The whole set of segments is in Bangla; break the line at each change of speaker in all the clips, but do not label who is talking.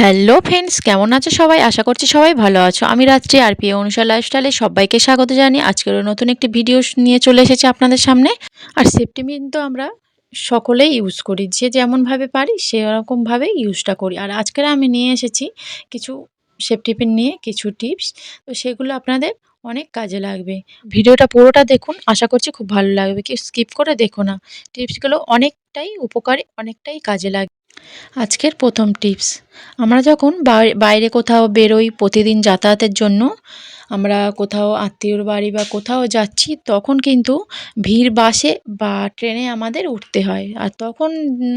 হ্যালো ফ্রেন্ডস, কেমন আছো সবাই? আশা করছি সবাই ভালো আছো। আমি রাত্রি আর পি অনুষা লাইফস্টাইলে সবাইকে স্বাগত জানি আজকেরও নতুন একটি ভিডিও নিয়ে চলে এসেছি আপনাদের সামনে। আর সেফটি পিন তো আমরা সকলেই ইউজ করি, যে যেমনভাবে পারি সেরকমভাবে ইউজটা করি। আর আজকের আমি নিয়ে এসেছি কিছু সেফটি পিন নিয়ে কিছু টিপস, তো সেগুলো আপনাদের অনেক কাজে লাগবে। ভিডিওটা পুরোটা দেখুন, আশা করছি খুব ভালো লাগবে। কি স্কিপ করে দেখো না। টিপসগুলো অনেকটাই উপকারী, অনেকটাই কাজে লাগে আজকের প্রথম টিপস। আমরা যখন বাইরে কোথাও বেরোই প্রতিদিন যাতায়াতের জন্য, আমরা কোথাও আত্মীয়র বাড়ি বা কোথাও যাচ্ছি, তখন কিন্তু ভিড় বাসে বা ট্রেনে আমাদের উঠতে হয়। আর তখন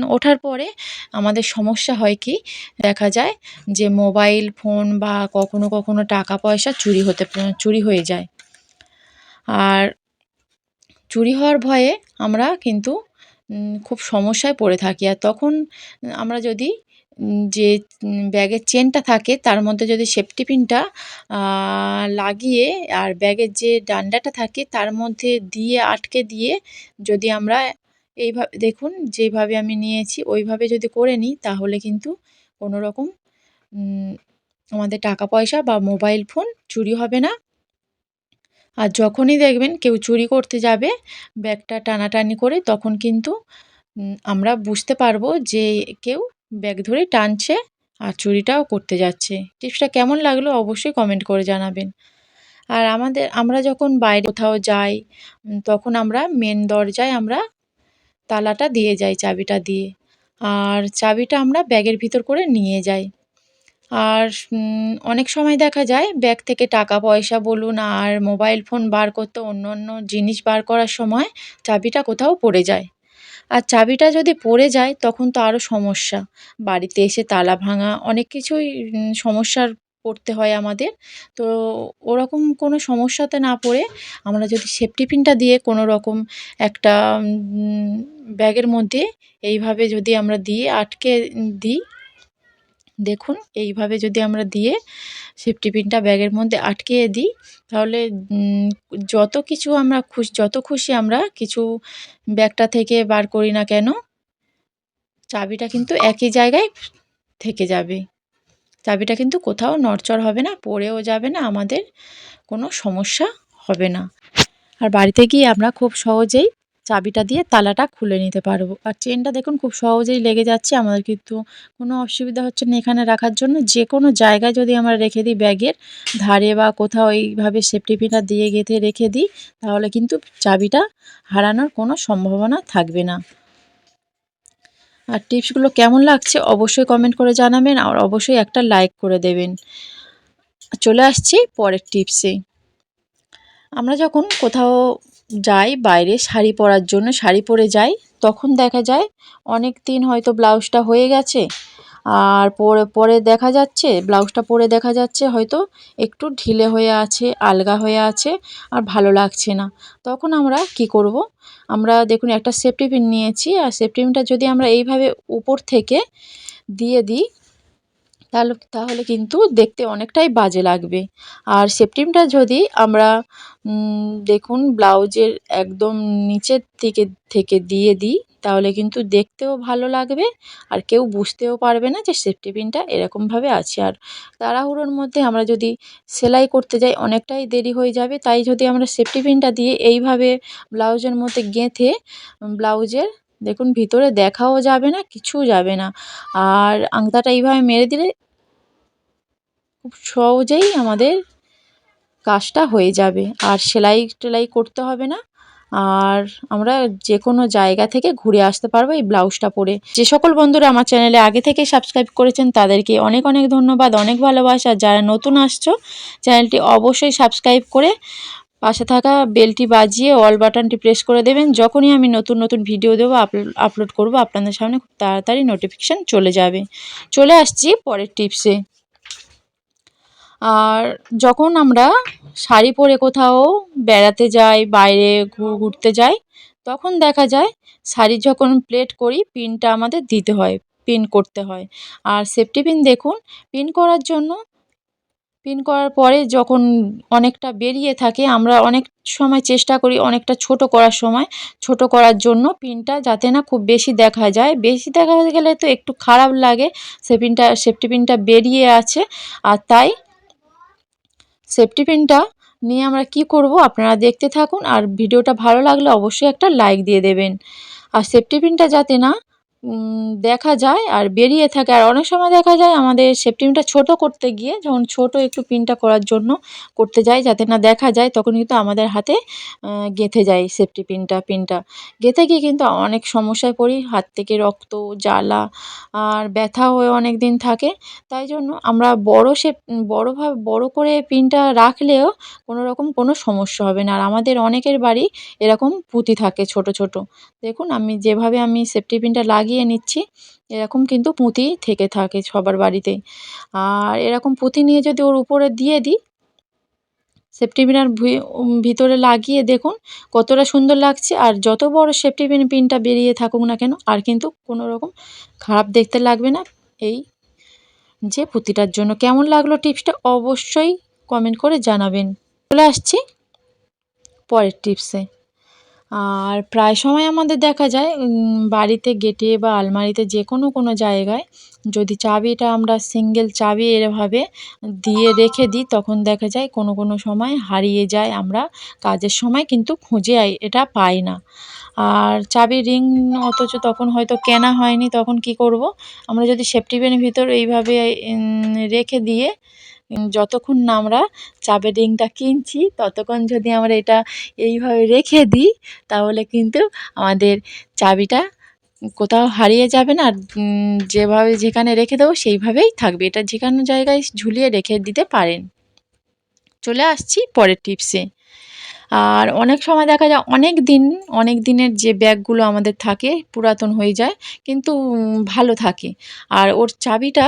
ওঠার পরে আমাদের সমস্যা হয় কি? দেখা যায় যে মোবাইল, ফোন বা কখনো কখনো টাকা পয়সা চুরি হতে চুরি হয়ে যায়। আর চুরি হওয়ার ভয়ে আমরা কিন্তু খুব সমস্যায় পড়ে থাকি। আর তখন আমরা যদি যে ব্যাগের চেনটা থাকে, তার মধ্যে যদি সেফটি পিনটা লাগিয়ে আর ব্যাগের যে ডান্ডাটা থাকে, তার মধ্যে দিয়ে, আটকে দিয়ে যদি আমরা এইভাবে, দেখুন, যেভাবে আমি নিয়েছি, ওইভাবে যদি করে নিই, তাহলে কিন্তু কোনো রকম আমাদের টাকা পয়সা বা মোবাইল ফোন চুরি হবে না। আর যখনই দেখবেন কেউ চুরি করতে যাবে, ব্যাগটা টানাটানি করে তখন কিন্তু আমরা বুঝতে পারব যে কেউ ব্যাগ ধরে টানছে আর চুরিটাও করতে যাচ্ছে। টিপসটা কেমন লাগল অবশ্যই কমেন্ট করে জানাবেন। আর আমাদের, আমরা যখন বাইরে কোথাও যাই তখন আমরা মেন দরজায় আমরা তালাটা দিয়ে যাই চাবিটা দিয়ে। আর চাবিটা আমরা ব্যাগের ভিতর করে নিয়ে যাই। আর অনেক সময় দেখা যায় ব্যাগ থেকে টাকা, পয়সা বলুন আর মোবাইল ফোন বার করতে অন্য অন্য জিনিস বার করার সময় চাবিটা কোথাও পড়ে যায়। আর চাবিটা যদি পড়ে যায় তখন তো আরও সমস্যা। বাড়িতে এসে তালা ভাঙা অনেক কিছুই সমস্যার পড়তে হয় আমাদের। তো ওরকম কোনো সমস্যাতে না পড়ে আমরা যদি সেফটি পিনটা দিয়ে কোনো রকম একটা ব্যাগের মধ্যে এইভাবে যদি আমরা দিয়ে আটকে দিই দেখুন, এইভাবে যদি আমরা দিয়ে সেফটি পিনটা ব্যাগের মধ্যে আটকিয়ে দিই, তাহলে যত কিছু আমরা খুশি, যত খুশি আমরা কিছু ব্যাগটা থেকে বার করি না কেন, চাবিটা কিন্তু একই জায়গায় থেকে যাবে। চাবিটা কিন্তু কোথাও নড়চড় হবে না, পড়েও যাবে না, আমাদের কোনো সমস্যা হবে না। আর বাড়িতে গিয়ে আমরা খুব সহজেই চাবিটা দিয়ে তালাটা খুলে নিতে পারব। আর চেনটা দেখুন খুব সহজেই লেগে যাচ্ছে, আমাদের কিন্তু কোনো অসুবিধা হচ্ছে না এখানে রাখার জন্য। যে কোনো জায়গায় যদি আমরা রেখে দিই ব্যাগের, ধারে বা কোথাও এইভাবে সেফটি পিনটা দিয়ে গেঁথে রেখে দিই, তাহলে কিন্তু চাবিটা হারানোর কোনো সম্ভাবনা থাকবে না। আর টিপসগুলো কেমন লাগছে অবশ্যই কমেন্ট করে জানাবেন আর অবশ্যই একটা লাইক করে দেবেন। চলে আসছি পরের টিপসে। আমরা যখন কোথাও যাই, বাইরে শাড়ি পরার জন্য শাড়ি পরে যাই, তখন দেখা যায় অনেক দিন হয়তো ব্লাউজটা হয়ে গেছে। আর পরে পরে দেখা যাচ্ছে, ব্লাউজটা পরে দেখা যাচ্ছে হয়তো একটু ঢিলে হয়ে আছে, আলগা হয়ে আছে আর ভালো লাগছে না। তখন আমরা কি করব? আমরা দেখুন একটা সেফটি পিন নিয়েছি, আর সেফটি পিনটা যদি আমরা এইভাবে উপর থেকে দিয়ে দিই তাহলে তাহলে কিন্তু দেখতে অনেকটাই বাজে লাগবে। আর সেফটিমটা যদি আমরা দেখুন ব্লাউজের একদম নিচের থেকে থেকে দিয়ে দিই, তাহলে কিন্তু দেখতেও ভালো লাগবে আর কেউ বুঝতেও পারবে না যে সেফটি পিনটা এরকমভাবে আছে। আর তাড়াহুড়োর মধ্যে আমরা যদি সেলাই করতে যাই, অনেকটাই দেরি হয়ে যাবে। তাই যদি আমরা সেফটি পিনটা দিয়ে এইভাবে ব্লাউজের মধ্যে গেঁথে ব্লাউজের দেখুন, ভিতরে দেখাও যাবে না কিছুও যাবে না। আর আংটাটা এইভাবে মেরে দিলে খুব সহজেই আমাদের কাজটা হয়ে যাবে। আর সেলাই টেলাই করতে হবে না। আর আমরা যে কোনো জায়গা থেকে ঘুরে আসতে পারব এই ব্লাউজটা পরে। যে সকল বন্ধুরা আমার চ্যানেলে আগে থেকে সাবস্ক্রাইব করেছেন, তাদেরকে অনেক অনেক ধন্যবাদ, অনেক ভালোবাসা। যারা নতুন আসছো, চ্যানেলটি অবশ্যই সাবস্ক্রাইব করে পাশে থাকা বেলটি বাজিয়ে অল বাটনটি প্রেস করে দেবেন। যখনই আমি নতুন নতুন ভিডিও দেবো আপলোড করব, আপনাদের সামনে খুব তাড়াতাড়ি নোটিফিকেশান চলে যাবে। চলে আসছি পরের টিপসে আর যখন আমরা শাড়ি পরে কোথাও বেড়াতে যাই, বাইরে ঘুরতে যাই, তখন দেখা যায় শাড়ি যখন প্লেট করি পিনটা আমাদের দিতে হয় পিন করতে হয়। আর সেফটি পিন দেখুন পিন করার জন্য পিন করার পরে যখন অনেকটা বেরিয়ে থাকে, আমরা অনেক সময় চেষ্টা করি অনেকটা ছোট করার সময়। ছোট করার জন্য পিনটা যাতে না খুব বেশি দেখা যায়। বেশি দেখা গেলে তো একটু খারাপ লাগে। সে পিনটা, সেফটি পিনটা বেরিয়ে আছে। আর তাই সেফটি পিনটা নিয়ে আমরা কি করব আপনারা দেখতে থাকুন। আর ভিডিওটা ভালো লাগলে অবশ্যই একটা লাইক দিয়ে দেবেন। আর সেফটি পিনটা যাতে না দেখা যায় আর বেরিয়ে থাকে। আর অনেক সময় দেখা যায় আমাদের সেফটি পিনটা ছোটো করতে গিয়ে যখন ছোট একটু পিনটা করার জন্য করতে যাই, যাতে না দেখা যায়, তখন কিন্তু আমাদের হাতে গেঁথে যায় সেফটি পিনটা পিনটা গেঁথে গিয়ে কিন্তু অনেক সমস্যায় পড়ি, হাত থেকে রক্ত, জ্বালা আর ব্যথা হয়ে অনেক দিন থাকে। তাই জন্য আমরা বড় শেপ বড়োভাবে বড় করে পিনটা রাখলেও কোনো রকম কোনো সমস্যা হবে না। আর আমাদের অনেকের বাড়ি এরকম পুঁতি থাকে ছোট ছোট। দেখুন, আমি যেভাবে আমি সেফটি পিনটা লাগিয়ে নিচ্ছি। এরকম কিন্তু পুঁতি থেকে থাকে সবার বাড়িতেই। আর এরকম পুঁতি নিয়ে যদি ওর উপরে দিয়ে দিই, সেফটি পিনার ভিতরে লাগিয়ে দেখুন কতটা সুন্দর লাগছে। আর যত বড় সেফটি পিন, পিনটা বেরিয়ে থাকুক না কেন, আর কিন্তু কোনো রকম খারাপ দেখতে লাগবে না এই যে পুঁতিটার জন্য। কেমন লাগল টিপসটা অবশ্যই কমেন্ট করে জানাবেন। চলে আসছি পরের টিপসে। আর প্রায় সময় আমাদের দেখা যায় বাড়িতে গেটে বা আলমারিতে যে কোনো কোনো জায়গায় যদি চাবিটা আমরা সিঙ্গেল চাবি এভাবে দিয়ে রেখে দিই, তখন দেখা যায় কোনো কোনো সময় হারিয়ে যায় আমরা কাজের সময়, কিন্তু খুঁজে এটা পাই না। আর চাবির রিং অথচ তখন হয়তো কেনা হয়নি, তখন কি করব? আমরা যদি সেফটি পিনের ভিতর এইভাবে রেখে দিয়ে যতক্ষণ না আমরা চাবির রিংটা কিনছি, ততক্ষণ যদি আমরা এটা এইভাবে রেখে দিই, তাহলে কিন্তু আমাদের চাবিটা কোথাও হারিয়ে যাবে না। আর যেভাবে যেখানে রেখে দেবো সেইভাবেই থাকবে। এটা যে কোনো জায়গায় ঝুলিয়ে রেখে দিতে পারেন। চলে আসছি পরের টিপসে। আর অনেক সময় দেখা যায় অনেক দিন, অনেক দিনের যে ব্যাগগুলো আমাদের থাকে, পুরাতন হয়ে যায়, কিন্তু ভালো থাকে। আর ওর চাবিটা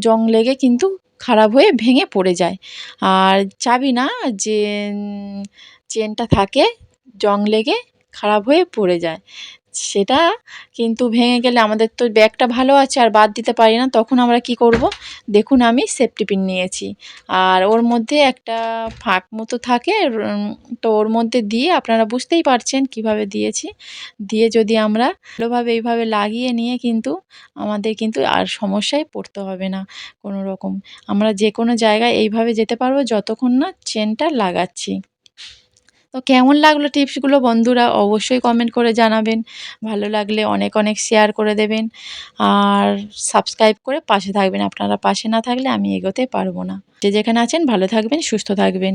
জং লেগে কিন্তু খারাপ হয়ে ভেঙে পড়ে যায়। আর চাবি না, যে চেনটা থাকে, জং লেগে খারাপ হয়ে পড়ে যায়। সেটা কিন্তু ভেঙে গেলে আমাদের তো ব্যাগটা ভালো আছে আর বাদ দিতে পারি না, তখন আমরা কি করব? দেখুন আমি সেফটি পিন নিয়েছি। আর ওর মধ্যে একটা ফাঁক মতো থাকে তো ওর মধ্যে দিয়ে আপনারা বুঝতেই পারছেন কীভাবে দিয়েছি। দিয়ে যদি আমরা ভালোভাবে এইভাবে লাগিয়ে নিয়ে কিন্তু আমাদের কিন্তু আর সমস্যায় পড়তে হবে না কোনো রকম। আমরা যে কোনো জায়গায় এইভাবে যেতে পারব, যতক্ষণ না চেনটা লাগাচ্ছি। তো কেমন লাগল টিপসগুলো বন্ধুরা অবশ্যই কমেন্ট করে জানাবেন। ভালো লাগলে অনেক অনেক শেয়ার করে দেবেন। আর সাবস্ক্রাইব করে পাশে থাকবেন। আপনারা পাশে না থাকলে আমি এগোতে পারব না। যে যেখানে আছেন ভালো থাকবেন, সুস্থ থাকবেন।